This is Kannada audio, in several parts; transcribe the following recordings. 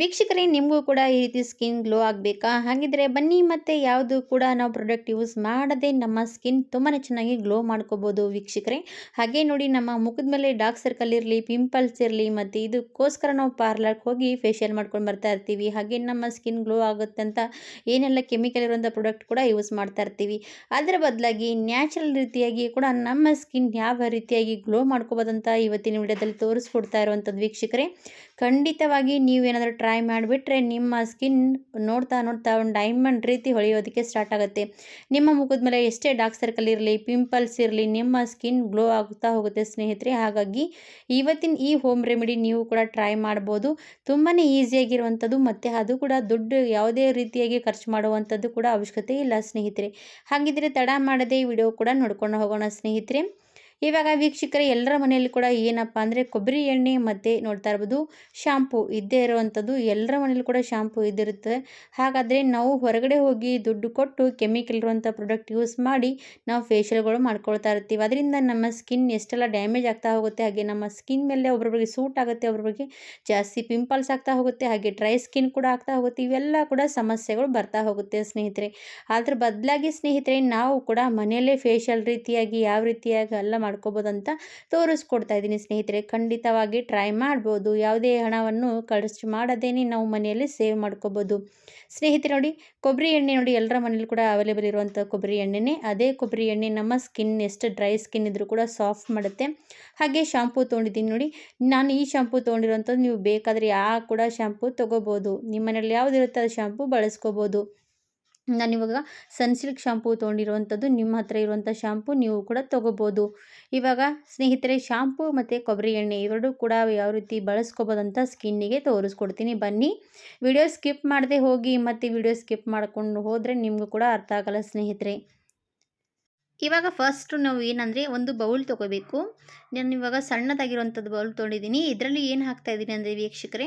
ವೀಕ್ಷಕರೇ, ನಿಮಗೂ ಕೂಡ ಈ ರೀತಿ ಸ್ಕಿನ್ ಗ್ಲೋ ಆಗಬೇಕಾ? ಹಾಗಿದ್ರೆ ಬನ್ನಿ, ಮತ್ತೆ ಯಾವುದು ಕೂಡ ನಾವು ಪ್ರಾಡಕ್ಟ್ ಯೂಸ್ ಮಾಡದೆ ನಮ್ಮ ಸ್ಕಿನ್ ತುಂಬಾ ಚೆನ್ನಾಗಿ ಗ್ಲೋ ಮಾಡ್ಕೋಬೋದು ವೀಕ್ಷಕರೇ. ಹಾಗೆ ನೋಡಿ, ನಮ್ಮ ಮುಖದ ಮೇಲೆ ಡಾರ್ಕ್ ಸರ್ಕಲ್ ಇರಲಿ ಪಿಂಪಲ್ಸ್ ಇರಲಿ, ಮತ್ತು ಇದಕ್ಕೋಸ್ಕರ ನಾವು ಪಾರ್ಲರ್ಗೆ ಹೋಗಿ ಫೇಶಿಯಲ್ ಮಾಡ್ಕೊಂಡು ಬರ್ತಾ ಇರ್ತೀವಿ. ಹಾಗೆ ನಮ್ಮ ಸ್ಕಿನ್ ಗ್ಲೋ ಆಗುತ್ತೆ ಅಂತ ಏನೆಲ್ಲ ಕೆಮಿಕಲ್ ಇರುವಂಥ ಪ್ರಾಡಕ್ಟ್ ಕೂಡ ಯೂಸ್ ಮಾಡ್ತಾ ಇರ್ತೀವಿ. ಅದರ ಬದಲಾಗಿ ನ್ಯಾಚುರಲ್ ರೀತಿಯಾಗಿ ಕೂಡ ನಮ್ಮ ಸ್ಕಿನ್ ಯಾವ ರೀತಿಯಾಗಿ ಗ್ಲೋ ಮಾಡ್ಕೋಬೋದಂತ ಇವತ್ತಿನ ವಿಡಿಯೋದಲ್ಲಿ ತೋರಿಸ್ಕೊಡ್ತಾ ಇರುವಂಥದ್ದು ವೀಕ್ಷಕರೇ. ಖಂಡಿತವಾಗಿ ನೀವೇನಾದರೂ ಟ್ರೈ ಮಾಡಿಬಿಟ್ರೆ ನಿಮ್ಮ ಸ್ಕಿನ್ ನೋಡ್ತಾ ನೋಡ್ತಾ ಒಂದು ಡೈಮಂಡ್ ರೀತಿ ಹೊಳೆಯೋದಕ್ಕೆ ಸ್ಟಾರ್ಟ್ ಆಗುತ್ತೆ. ನಿಮ್ಮ ಮುಖದ ಮೇಲೆ ಎಷ್ಟೇ ಡಾರ್ಕ್ ಸರ್ಕಲ್ ಇರಲಿ ಪಿಂಪಲ್ಸ್ ಇರಲಿ, ನಿಮ್ಮ ಸ್ಕಿನ್ ಗ್ಲೋ ಆಗ್ತಾ ಹೋಗುತ್ತೆ ಸ್ನೇಹಿತರೆ. ಹಾಗಾಗಿ ಇವತ್ತಿನ ಈ ಹೋಮ್ ರೆಮಿಡಿ ನೀವು ಕೂಡ ಟ್ರೈ ಮಾಡ್ಬೋದು. ತುಂಬಾ ಈಸಿಯಾಗಿರುವಂಥದ್ದು ಮತ್ತು ಅದು ಕೂಡ ದುಡ್ಡು ಯಾವುದೇ ರೀತಿಯಾಗಿ ಖರ್ಚು ಮಾಡುವಂಥದ್ದು ಕೂಡ ಅವಶ್ಯಕತೆ ಇಲ್ಲ ಸ್ನೇಹಿತರೆ. ಹಾಗಿದ್ರೆ ತಡ ಮಾಡದೆ ವಿಡಿಯೋ ಕೂಡ ನೋಡ್ಕೊಂಡು ಹೋಗೋಣ ಸ್ನೇಹಿತರೆ. ಇವಾಗ ವೀಕ್ಷಕರ, ಎಲ್ಲರ ಮನೆಯಲ್ಲಿ ಕೂಡ ಏನಪ್ಪ ಅಂದರೆ ಕೊಬ್ಬರಿ ಎಣ್ಣೆ ಮತ್ತು ನೋಡ್ತಾ ಇರ್ಬೋದು ಶಾಂಪು ಇದ್ದೇ ಇರುವಂಥದ್ದು. ಎಲ್ಲರ ಮನೇಲಿ ಕೂಡ ಶಾಂಪು ಇದ್ದಿರುತ್ತೆ. ಹಾಗಾದರೆ ನಾವು ಹೊರಗಡೆ ಹೋಗಿ ದುಡ್ಡು ಕೊಟ್ಟು ಕೆಮಿಕಲ್ ಇರುವಂಥ ಪ್ರಾಡಕ್ಟ್ ಯೂಸ್ ಮಾಡಿ ನಾವು ಫೇಶಿಯಲ್ಗಳು ಮಾಡ್ಕೊಳ್ತಾ ಇರ್ತೀವಿ. ಅದರಿಂದ ನಮ್ಮ ಸ್ಕಿನ್ ಎಷ್ಟೆಲ್ಲ ಡ್ಯಾಮೇಜ್ ಆಗ್ತಾ ಹೋಗುತ್ತೆ, ಹಾಗೆ ನಮ್ಮ ಸ್ಕಿನ್ ಮೇಲೆ ಒಬ್ಬೊಬ್ಬರಿಗೆ ಸೂಟ್ ಆಗುತ್ತೆ ಒಬ್ಬೊಬ್ಬರಿಗೆ ಜಾಸ್ತಿ ಪಿಂಪಲ್ಸ್ ಆಗ್ತಾ ಹೋಗುತ್ತೆ, ಹಾಗೆ ಡ್ರೈ ಸ್ಕಿನ್ ಕೂಡ ಆಗ್ತಾ ಹೋಗುತ್ತೆ. ಇವೆಲ್ಲ ಕೂಡ ಸಮಸ್ಯೆಗಳು ಬರ್ತಾ ಹೋಗುತ್ತೆ ಸ್ನೇಹಿತರೆ. ಅದ್ರ ಬದಲಾಗಿ ಸ್ನೇಹಿತರೆ, ನಾವು ಕೂಡ ಮನೆಯಲ್ಲೇ ಫೇಶಿಯಲ್ ರೀತಿಯಾಗಿ, ಯಾವ ರೀತಿಯಾಗಿ ಎಲ್ಲ ಮಾಡ್ಕೋಬೋದು ಅಂತ ತೋರಿಸ್ಕೊಡ್ತಾ ಇದ್ದೀನಿ ಸ್ನೇಹಿತರೆ. ಖಂಡಿತವಾಗಿ ಟ್ರೈ ಮಾಡ್ಬೋದು. ಯಾವುದೇ ಹಣವನ್ನು ಖರ್ಚು ಮಾಡದೇನೆ ನಾವು ಮನೆಯಲ್ಲಿ ಸೇವ್ ಮಾಡ್ಕೋಬೋದು. ಸ್ನೇಹಿತರೆ ನೋಡಿ, ಕೊಬ್ಬರಿ ಎಣ್ಣೆ ನೋಡಿ, ಎಲ್ಲರ ಮನೇಲಿ ಕೂಡ ಅವೈಲೇಬಲ್ ಇರುವಂಥ ಕೊಬ್ಬರಿ ಎಣ್ಣೆನೇ. ಅದೇ ಕೊಬ್ಬರಿ ಎಣ್ಣೆ ನಮ್ಮ ಸ್ಕಿನ್ ಎಷ್ಟು ಡ್ರೈ ಸ್ಕಿನ್ ಇದ್ರೂ ಕೂಡ ಸಾಫ್ಟ್ ಮಾಡುತ್ತೆ. ಹಾಗೆ ಶಾಂಪೂ ತೊಗೊಂಡಿದ್ದೀನಿ ನೋಡಿ. ನಾನು ಈ ಶಾಂಪೂ ತೊಗೊಂಡಿರೋಂಥದ್ದು ನೀವು ಬೇಕಾದರೆ ಯಾವ ಕೂಡ ಶಾಂಪೂ ತೊಗೋಬೋದು. ನಿಮ್ಮ ಮನೇಲಿ ಯಾವುದಿರುತ್ತೆ ಅದು ಶಾಂಪೂ ಬಳಸ್ಕೋಬೋದು. ನಾನಿವಾಗ ಸನ್ಸಿಲ್ಕ್ ಶಾಂಪೂ ತೊಗೊಂಡಿರುವಂಥದ್ದು, ನಿಮ್ಮ ಹತ್ರ ಇರುವಂಥ ಶಾಂಪು ನೀವು ಕೂಡ ತೊಗೋಬೋದು. ಇವಾಗ ಸ್ನೇಹಿತರೆ, ಶಾಂಪು ಮತ್ತು ಕೊಬ್ಬರಿ ಎಣ್ಣೆ ಇವೆರಡೂ ಕೂಡ ಯಾವ ರೀತಿ ಬಳಸ್ಕೋಬೋದಂತ ಸ್ಕಿನ್ನಿಗೆ ತೋರಿಸ್ಕೊಡ್ತೀನಿ. ಬನ್ನಿ. ವಿಡಿಯೋ ಸ್ಕಿಪ್ ಮಾಡದೆ ಹೋಗಿ ಮತ್ತು ವಿಡಿಯೋ ಸ್ಕಿಪ್ ಮಾಡ್ಕೊಂಡು ಹೋದರೆ ನಿಮಗೂ ಕೂಡ ಅರ್ಥ ಆಗಲ್ಲ ಸ್ನೇಹಿತರೆ. ಇವಾಗ ಫಸ್ಟ್ ನಾವು ಏನಂದರೆ ಒಂದು ಬೌಲ್ ತೊಗೋಬೇಕು. ನಾನು ಇವಾಗ ಸಣ್ಣದಾಗಿರುವಂಥದ್ದು ಬೌಲ್ ತೊಗೊಂಡಿದ್ದೀನಿ. ಇದರಲ್ಲಿ ಏನು ಹಾಕ್ತಾ ಇದ್ದೀನಿ ಅಂದರೆ ವೀಕ್ಷಕರೇ,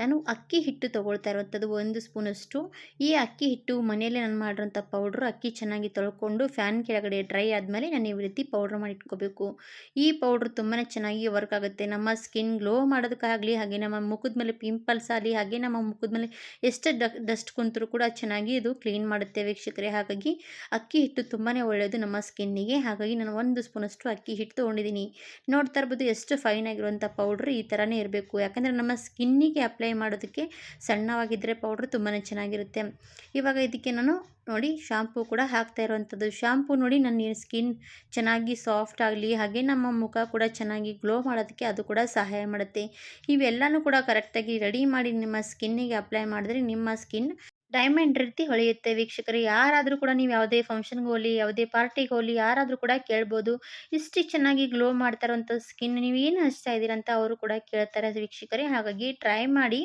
ನಾನು ಅಕ್ಕಿ ಹಿಟ್ಟು ತೊಗೊಳ್ತಾ ಇರುವಂಥದ್ದು ಒಂದು ಸ್ಪೂನಷ್ಟು. ಈ ಅಕ್ಕಿ ಹಿಟ್ಟು ಮನೆಯಲ್ಲೇ ನಾನು ಮಾಡಿರೋಂಥ ಪೌಡ್ರು ಅಕ್ಕಿ ಚೆನ್ನಾಗಿ ತೊಳ್ಕೊಂಡು ಫ್ಯಾನ್ ಕೆಳಗಡೆ ಡ್ರೈ ಆದಮೇಲೆ ನಾನು ಈ ರೀತಿ ಪೌಡ್ರ್ ಮಾಡಿ ಇಟ್ಕೋಬೇಕು. ಈ ಪೌಡ್ರ್ ತುಂಬಾ ಚೆನ್ನಾಗಿ ವರ್ಕ್ ಆಗುತ್ತೆ. ನಮ್ಮ ಸ್ಕಿನ್ ಗ್ಲೋ ಮಾಡೋದಕ್ಕಾಗಲಿ, ಹಾಗೆ ನಮ್ಮ ಮುಖದ ಮೇಲೆ ಪಿಂಪಲ್ಸ್ ಆಗಲಿ, ಹಾಗೆ ನಮ್ಮ ಮುಖದ ಮೇಲೆ ಎಷ್ಟು ಡಸ್ಟ್ ಕುಂತರೂ ಕೂಡ ಚೆನ್ನಾಗಿ ಇದು ಕ್ಲೀನ್ ಮಾಡುತ್ತೆ ವೀಕ್ಷಕರೇ. ಹಾಗಾಗಿ ಅಕ್ಕಿ ಹಿಟ್ಟು ತುಂಬಾ ಒಳ್ಳೆಯದು ನಮ್ಮ ಸ್ಕಿನ್ನಿಗೆ. ಹಾಗಾಗಿ ನಾನು ಒಂದು ಸ್ಪೂನಷ್ಟು ಅಕ್ಕಿ ಹಿಟ್ಟು ತೊಗೊಂಡಿದ್ದೀನಿ. ನೋಡ್ತಾ ಇರ್ಬೋದು ಎಷ್ಟು ಫೈನ್ ಆಗಿರುವಂಥ ಪೌಡ್ರ್ ಈ ಥರನೇ ಇರಬೇಕು. ಯಾಕಂದರೆ ನಮ್ಮ ಸ್ಕಿನ್ನಿಗೆ ಅಪ್ಲೈ ಮಾಡೋದಕ್ಕೆ ಸಣ್ಣವಾಗಿದ್ದರೆ ಪೌಡ್ರ್ ತುಂಬಾ ಚೆನ್ನಾಗಿರುತ್ತೆ. ಇವಾಗ ಇದಕ್ಕೆ ನಾನು ನೋಡಿ ಶಾಂಪೂ ಕೂಡ ಹಾಕ್ತಾ ಇರುವಂಥದ್ದು. ಶಾಂಪೂ ನೋಡಿ ನನ್ನ ಸ್ಕಿನ್ ಚೆನ್ನಾಗಿ ಸಾಫ್ಟ್ ಆಗಲಿ, ಹಾಗೆ ನಮ್ಮ ಮುಖ ಕೂಡ ಚೆನ್ನಾಗಿ ಗ್ಲೋ ಮಾಡೋದಕ್ಕೆ ಅದು ಕೂಡ ಸಹಾಯ ಮಾಡುತ್ತೆ. ಇವೆಲ್ಲನೂ ಕೂಡ ಕರೆಕ್ಟಾಗಿ ರೆಡಿ ಮಾಡಿ ನಿಮ್ಮ ಸ್ಕಿನ್ನಿಗೆ ಅಪ್ಲೈ ಮಾಡಿದ್ರೆ ನಿಮ್ಮ ಸ್ಕಿನ್ ಡೈಮಂಡ್ ರೀತಿ ಹೊಳೆಯುತ್ತೆ. ವೀಕ್ಷಕರು, ಯಾರಾದರೂ ಕೂಡ ನೀವು ಯಾವುದೇ ಫಂಕ್ಷನ್ಗೆ ಹೋಗಲಿ, ಯಾವುದೇ ಪಾರ್ಟಿಗೆ ಹೋಗಲಿ, ಯಾರಾದರೂ ಕೂಡ ಕೇಳ್ಬೋದು. ಇಷ್ಟು ಚೆನ್ನಾಗಿ ಗ್ಲೋ ಮಾಡ್ತಾ ಸ್ಕಿನ್ ನೀವು ಏನು ಹಚ್ತಾ ಇದ್ದೀರ ಅಂತ ಅವರು ಕೂಡ ಕೇಳ್ತಾರೆ ವೀಕ್ಷಕರೇ. ಹಾಗಾಗಿ ಟ್ರೈ ಮಾಡಿ.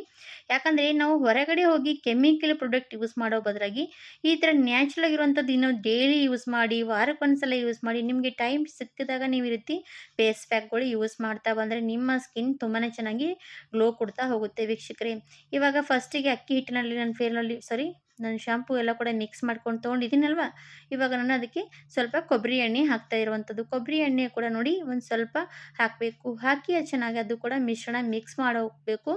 ಯಾಕಂದರೆ ನಾವು ಹೊರಗಡೆ ಹೋಗಿ ಕೆಮಿಕಲ್ ಪ್ರಾಡಕ್ಟ್ ಯೂಸ್ ಮಾಡೋ ಬದಲಾಗಿ ಈ ಥರ ನ್ಯಾಚುರಲ್ ಆಗಿರುವಂಥದ್ದು ಇನ್ನೂ ಡೈಲಿ ಯೂಸ್ ಮಾಡಿ, ವಾರಕ್ಕೊಂದ್ಸಲ ಯೂಸ್ ಮಾಡಿ, ನಿಮಗೆ ಟೈಮ್ ಸಿಕ್ಕಿದಾಗ ನೀವು ಈ ರೀತಿ ಫೇಸ್ ಪ್ಯಾಕ್ಗಳು ಯೂಸ್ ಮಾಡ್ತಾ ಬಂದರೆ ನಿಮ್ಮ ಸ್ಕಿನ್ ತುಂಬಾ ಚೆನ್ನಾಗಿ ಗ್ಲೋ ಕೊಡ್ತಾ ಹೋಗುತ್ತೆ ವೀಕ್ಷಕರೇ. ಇವಾಗ ಫಸ್ಟಿಗೆ ಅಕ್ಕಿ ಹಿಟ್ಟಿನಲ್ಲಿ, ನನ್ನ ಫೇರ್ನಲ್ಲಿ ಸಾರಿ? ನಾನು ಶಾಂಪೂ ಎಲ್ಲ ಕೂಡ ಮಿಕ್ಸ್ ಮಾಡ್ಕೊಂಡು ತೊಗೊಂಡಿದ್ದೀನಲ್ವ? ಇವಾಗ ನಾನು ಅದಕ್ಕೆ ಸ್ವಲ್ಪ ಕೊಬ್ಬರಿ ಎಣ್ಣೆ ಹಾಕ್ತಾ ಇರುವಂಥದ್ದು. ಕೊಬ್ಬರಿ ಎಣ್ಣೆ ಕೂಡ ನೋಡಿ ಒಂದು ಸ್ವಲ್ಪ ಹಾಕಬೇಕು. ಹಾಕಿ ಚೆನ್ನಾಗಿ ಅದು ಕೂಡ ಮಿಶ್ರಣ ಮಿಕ್ಸ್ ಮಾಡೋಗಬೇಕು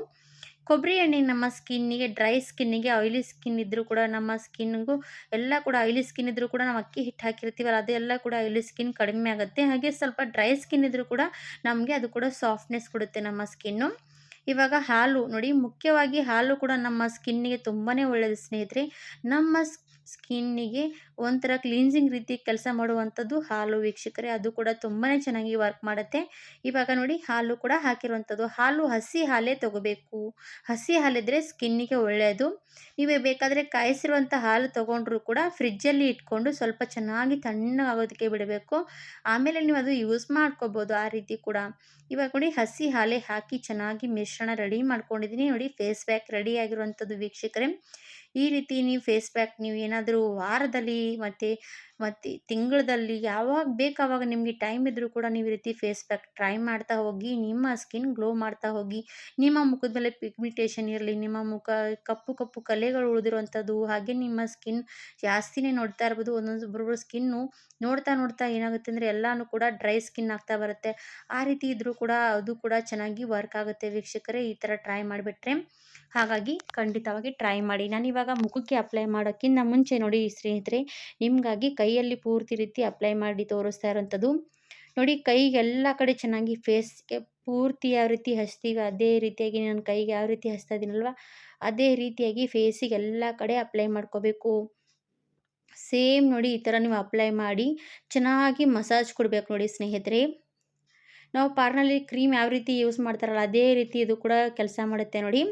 ಕೊಬ್ಬರಿ ಎಣ್ಣೆ ನಮ್ಮ ಸ್ಕಿನ್ನಿಗೆ ಡ್ರೈ ಸ್ಕಿನ್ನಿಗೆ ಆಯಿಲಿ ಸ್ಕಿನ್ ಇದ್ದರೂ ಕೂಡ ನಮ್ಮ ಸ್ಕಿನ್ಗೂ ಎಲ್ಲ ಕೂಡ ಆಯಿಲಿ ಸ್ಕಿನ್ ಇದ್ದರೂ ಕೂಡ ನಾವು ಅಕ್ಕಿ ಹಿಟ್ಟು ಹಾಕಿರ್ತೀವಲ್ಲ, ಅದೆಲ್ಲ ಕೂಡ ಆಯಿಲಿ ಸ್ಕಿನ್ ಕಡಿಮೆ ಆಗುತ್ತೆ. ಹಾಗೆ ಸ್ವಲ್ಪ ಡ್ರೈ ಸ್ಕಿನ್ ಇದ್ದರೂ ಕೂಡ ನಮಗೆ ಅದು ಕೂಡ ಸಾಫ್ಟ್ನೆಸ್ ಕೊಡುತ್ತೆ ನಮ್ಮ ಸ್ಕಿನ್ನು ಇವಾಗ ಹಾಲು ನೋಡಿ ಮುಖ್ಯವಾಗಿ ಹಾಲು ಕೂಡ ನಮ್ಮ ಸ್ಕಿನ್ನಿಗೆ ತುಂಬಾ ಒಳ್ಳೆಯದು ಸ್ನೇಹಿತರೆ. ನಮ್ಮ ಸ್ಕಿನ್ನಿಗೆ ಒಂಥರ ಕ್ಲೀನ್ಸಿಂಗ್ ರೀತಿ ಕೆಲಸ ಮಾಡುವಂಥದ್ದು ಹಾಲು ವೀಕ್ಷಕರೇ. ಅದು ಕೂಡ ತುಂಬಾ ಚೆನ್ನಾಗಿ ವರ್ಕ್ ಮಾಡುತ್ತೆ. ಇವಾಗ ನೋಡಿ, ಹಾಲು ಕೂಡ ಹಾಕಿರುವಂಥದ್ದು. ಹಾಲು ಹಸಿ ಹಾಲೇ ತೊಗೋಬೇಕು. ಹಸಿ ಹಾಲಿದ್ರೆ ಸ್ಕಿನ್ನಿಗೆ ಒಳ್ಳೆಯದು ನೀವೇ ಬೇಕಾದರೆ ಕಾಯಿಸಿರುವಂಥ ಹಾಲು ತೊಗೊಂಡ್ರೂ ಕೂಡ ಫ್ರಿಜ್ಜಲ್ಲಿ ಇಟ್ಕೊಂಡು ಸ್ವಲ್ಪ ಚೆನ್ನಾಗಿ ತಣ್ಣಗಾಗೋದಕ್ಕೆ ಬಿಡಬೇಕು. ಆಮೇಲೆ ನೀವು ಅದು ಯೂಸ್ ಮಾಡ್ಕೋಬೋದು ಆ ರೀತಿ ಕೂಡ. ಇವಾಗ ನೋಡಿ, ಹಸಿ ಹಾಲೆ ಹಾಕಿ ಚೆನ್ನಾಗಿ ಮಿಶ್ರಣ ರೆಡಿ ಮಾಡ್ಕೊಂಡಿದ್ದೀನಿ. ನೋಡಿ ಫೇಸ್ ಪ್ಯಾಕ್ ರೆಡಿ ಆಗಿರುವಂಥದ್ದು ವೀಕ್ಷಕರೇ. ಈ ರೀತಿ ನೀವು ಫೇಸ್ ಪ್ಯಾಕ್ ನೀವು ಏನಾದರೂ ವಾರದಲ್ಲಿ ಮತ್ತು ಮತ್ತು ತಿಂಗಳಲ್ಲಿ ಯಾವಾಗ ಬೇಕಾವಾಗ ನಿಮಗೆ ಟೈಮ್ ಇದ್ದರೂ ಕೂಡ ನೀವು ಈ ರೀತಿ ಫೇಸ್ ಪ್ಯಾಕ್ ಟ್ರೈ ಮಾಡ್ತಾ ಹೋಗಿ, ನಿಮ್ಮ ಸ್ಕಿನ್ ಗ್ಲೋ ಮಾಡ್ತಾ ಹೋಗಿ, ನಿಮ್ಮ ಮುಖದ ಮೇಲೆ ಪಿಗ್ಮಿಟೇಷನ್ ಇರಲಿ, ನಿಮ್ಮ ಮುಖ ಕಪ್ಪು ಕಪ್ಪು ಕಲೆಗಳು ಉಳಿದಿರುವಂಥದ್ದು ಹಾಗೆ ನಿಮ್ಮ ಸ್ಕಿನ್ ಜಾಸ್ತಿನೇ ನೋಡ್ತಾ ಇರ್ಬೋದು, ಒಂದೊಂದು ಸ್ಕಿನ್ನು ನೋಡ್ತಾ ನೋಡ್ತಾ ಏನಾಗುತ್ತೆ ಅಂದರೆ ಎಲ್ಲನೂ ಕೂಡ ಡ್ರೈ ಸ್ಕಿನ್ ಆಗ್ತಾ ಬರುತ್ತೆ. ಆ ರೀತಿ ಇದ್ದರೂ ಕೂಡ ಅದು ಕೂಡ ಚೆನ್ನಾಗಿ ವರ್ಕ್ ಆಗುತ್ತೆ. ವೀಕ್ಷಕರೇ, ಈ ಥರ ಟ್ರೈ ಮಾಡಿಬಿಟ್ರೆ ಹಾಗಾಗಿ ಖಂಡಿತವಾಗಿ ಟ್ರೈ ಮಾಡಿ. ನಾನು ಇವಾಗ ಮುಖಕ್ಕೆ ಅಪ್ಲೈ ಮಾಡೋಕ್ಕಿಂತ ಮುಂಚೆ ನೋಡಿ ಸ್ನೇಹಿತರೆ, ನಿಮಗಾಗಿ ಕೈಯಲ್ಲಿ ಪೂರ್ತಿ ರೀತಿ ಅಪ್ಲೈ ಮಾಡಿ ತೋರಿಸ್ತಾ ಇರೋಂಥದ್ದು. ನೋಡಿ ಕೈಗೆಲ್ಲ ಕಡೆ ಚೆನ್ನಾಗಿ ಫೇಸ್ಗೆ ಪೂರ್ತಿ ಯಾವ ರೀತಿ ಹಚ್ತೀವಿ ಅದೇ ರೀತಿಯಾಗಿ ನಾನು ಕೈಗೆ ಯಾವ ರೀತಿ ಹಚ್ತಾ ಇದ್ದೀನಲ್ವ, ಅದೇ ರೀತಿಯಾಗಿ ಫೇಸಿಗೆ ಎಲ್ಲ ಕಡೆ ಅಪ್ಲೈ ಮಾಡ್ಕೋಬೇಕು. ಸೇಮ್ ನೋಡಿ ಈ ಥರ ನೀವು ಅಪ್ಲೈ ಮಾಡಿ ಚೆನ್ನಾಗಿ ಮಸಾಜ್ ಕೊಡಬೇಕು ನೋಡಿ ಸ್ನೇಹಿತರೆ. ನಾವು ಪಾರ್ನಲ್ಲಿ ಕ್ರೀಮ್ ಯಾವ ರೀತಿ ಯೂಸ್ ಮಾಡ್ತಾರಲ್ಲ, ಅದೇ ರೀತಿ ಇದು ಕೂಡ ಕೆಲಸ ಮಾಡುತ್ತೆ ನೋಡಿ.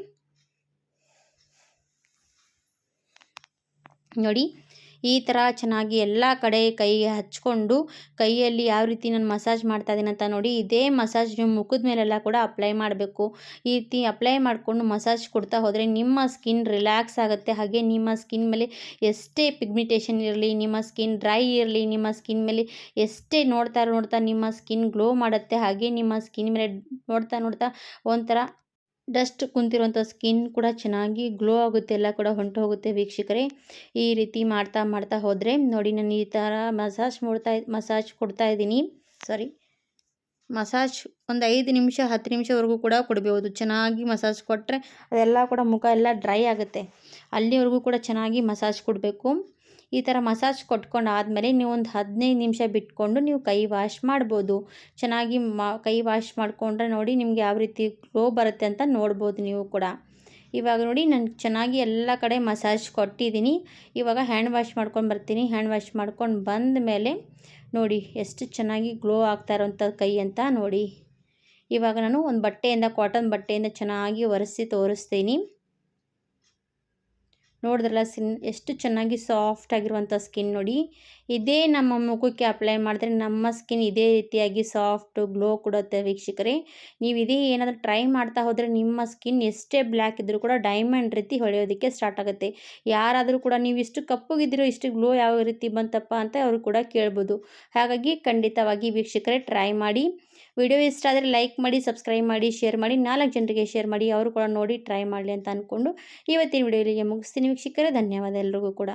ನೋಡಿ, ಈ ಥರ ಚೆನ್ನಾಗಿ ಎಲ್ಲ ಕಡೆ ಕೈಗೆ ಹಚ್ಕೊಂಡು, ಕೈಯಲ್ಲಿ ಯಾವ ರೀತಿ ನಾನು ಮಸಾಜ್ ಮಾಡ್ತಾ ಇದ್ದೀನಿ ಅಂತ ನೋಡಿ, ಇದೇ ಮಸಾಜ್ ನೀವು ಮುಖದ ಮೇಲೆಲ್ಲ ಕೂಡ ಅಪ್ಲೈ ಮಾಡಬೇಕು. ಈ ರೀತಿ ಅಪ್ಲೈ ಮಾಡಿಕೊಂಡು ಮಸಾಜ್ ಕೊಡ್ತಾ ಹೋದರೆ ನಿಮ್ಮ ಸ್ಕಿನ್ ರಿಲ್ಯಾಕ್ಸ್ ಆಗುತ್ತೆ. ಹಾಗೆ ನಿಮ್ಮ ಸ್ಕಿನ್ ಮೇಲೆ ಎಷ್ಟೇ ಪಿಗ್ಮಿಟೇಷನ್ ಇರಲಿ, ನಿಮ್ಮ ಸ್ಕಿನ್ ಡ್ರೈ ಇರಲಿ, ನಿಮ್ಮ ಸ್ಕಿನ್ ಮೇಲೆ ಎಷ್ಟೇ ನೋಡ್ತಾ ನೋಡ್ತಾ ನಿಮ್ಮ ಸ್ಕಿನ್ ಗ್ಲೋ ಮಾಡುತ್ತೆ, ಹಾಗೆ ನಿಮ್ಮ ಸ್ಕಿನ್ ಮೇಲೆ ನೋಡ್ತಾ ನೋಡ್ತಾ ಒಂಥರ ಡಸ್ಟ್ ಕುಂತಿರುವಂಥ ಸ್ಕಿನ್ ಕೂಡ ಚೆನ್ನಾಗಿ ಗ್ಲೋ ಆಗುತ್ತೆ, ಎಲ್ಲ ಕೂಡ ಹೊಂಟು ಹೋಗುತ್ತೆ ವೀಕ್ಷಕರೇ. ಈ ರೀತಿ ಮಾಡ್ತಾ ಮಾಡ್ತಾ ಹೋದರೆ, ನೋಡಿ ನಾನು ಈ ಥರ ಮಸಾಜ್ ಮಾಡ್ತಾ ಮಸಾಜ್ ಕೊಡ್ತಾ ಇದ್ದೀನಿ. ಸಾರಿ ಮಸಾಜ್ ಒಂದು ಐದು ನಿಮಿಷ, ಹತ್ತು ನಿಮಿಷವರೆಗೂ ಕೂಡ ಕೊಡಬಹುದು ಚೆನ್ನಾಗಿ ಮಸಾಜ್ ಕೊಟ್ಟರೆ ಅದೆಲ್ಲ ಕೂಡ ಮುಖ ಎಲ್ಲ ಡ್ರೈ ಆಗುತ್ತೆ. ಅಲ್ಲಿವರೆಗೂ ಕೂಡ ಚೆನ್ನಾಗಿ ಮಸಾಜ್ ಕೊಡಬೇಕು. ಈ ಥರ ಮಸಾಜ್ ಕೊಟ್ಕೊಂಡು ಆದಮೇಲೆ ನೀವು ಒಂದು ಹದಿನೈದು ನಿಮಿಷ ಬಿಟ್ಕೊಂಡು ನೀವು ಕೈ ವಾಶ್ ಮಾಡ್ಬೋದು. ಚೆನ್ನಾಗಿ ಮಾ, ಕೈ ವಾಶ್ ಮಾಡಿಕೊಂಡ್ರೆ ನೋಡಿ ನಿಮ್ಗೆ ಯಾವ ರೀತಿ ಗ್ಲೋ ಬರುತ್ತೆ ಅಂತ ನೋಡ್ಬೋದು ನೀವು ಕೂಡ. ಇವಾಗ ನೋಡಿ ನಾನು ಚೆನ್ನಾಗಿ ಎಲ್ಲ ಕಡೆ ಮಸಾಜ್ ಕೊಟ್ಟಿದ್ದೀನಿ. ಇವಾಗ ಹ್ಯಾಂಡ್ ವಾಶ್ ಮಾಡ್ಕೊಂಡು ಬರ್ತೀನಿ. ಹ್ಯಾಂಡ್ ವಾಶ್ ಮಾಡ್ಕೊಂಡು ಬಂದ ಮೇಲೆ ನೋಡಿ ಎಷ್ಟು ಚೆನ್ನಾಗಿ ಗ್ಲೋ ಆಗ್ತಾ ಇರೋಂಥ ಕೈ ಅಂತ ನೋಡಿ. ಇವಾಗ ನಾನು ಒಂದು ಬಟ್ಟೆಯಿಂದ, ಕಾಟನ್ ಬಟ್ಟೆಯಿಂದ ಚೆನ್ನಾಗಿ ಒರೆಸಿ ತೋರಿಸ್ತೀನಿ. ನೋಡಿದ್ರಲ್ಲ ಸ್ಕಿನ್ ಎಷ್ಟು ಚೆನ್ನಾಗಿ ಸಾಫ್ಟ್ ಆಗಿರುವಂಥ ಸ್ಕಿನ್ ನೋಡಿ. ಇದೇ ನಮ್ಮ ಮುಖಕ್ಕೆ ಅಪ್ಲೈ ಮಾಡಿದ್ರೆ ನಮ್ಮ ಸ್ಕಿನ್ ಇದೇ ರೀತಿಯಾಗಿ ಸಾಫ್ಟು, ಗ್ಲೋ ಕೊಡುತ್ತೆ ವೀಕ್ಷಕರೇ. ನೀವು ಇದೇ ಏನಾದರೂ ಟ್ರೈ ಮಾಡ್ತಾ ಹೋದರೆ ನಿಮ್ಮ ಸ್ಕಿನ್ ಎಷ್ಟೇ ಬ್ಲ್ಯಾಕ್ ಇದ್ದರೂ ಕೂಡ ಡೈಮಂಡ್ ರೀತಿ ಹೊಳೆಯೋದಕ್ಕೆ ಸ್ಟಾರ್ಟ್ ಆಗುತ್ತೆ. ಯಾರಾದರೂ ಕೂಡ ನೀವು ಇಷ್ಟು ಕಪ್ಪಗಿದ್ದೀರೋ, ಇಷ್ಟು ಗ್ಲೋ ಯಾವ ರೀತಿ ಬಂತಪ್ಪ ಅಂತ ಅವರು ಕೂಡ ಕೇಳ್ಬೋದು. ಹಾಗಾಗಿ ಖಂಡಿತವಾಗಿ ವೀಕ್ಷಕರೇ ಟ್ರೈ ಮಾಡಿ. ವಿಡಿಯೋ ಇಷ್ಟ ಆದರೆ ಲೈಕ್ ಮಾಡಿ, ಸಬ್ಸ್ಕ್ರೈಬ್ ಮಾಡಿ, ಶೇರ್ ಮಾಡಿ, ನಾಲ್ಕು ಜನರಿಗೆ ಶೇರ್ ಮಾಡಿ, ಅವರು ಕೂಡ ನೋಡಿ, ಟ್ರೈ ಮಾಡಲಿ ಅಂತ ಅಂದ್ಕೊಂಡು ಇವತ್ತಿನ ವಿಡಿಯೋ ಇಲ್ಲಿಗೆ ಮುಗಿಸ್ತೀನಿ. ವೀಕ್ಷಕರೇ, ಧನ್ಯವಾದ ಎಲ್ರಿಗೂ ಕೂಡ.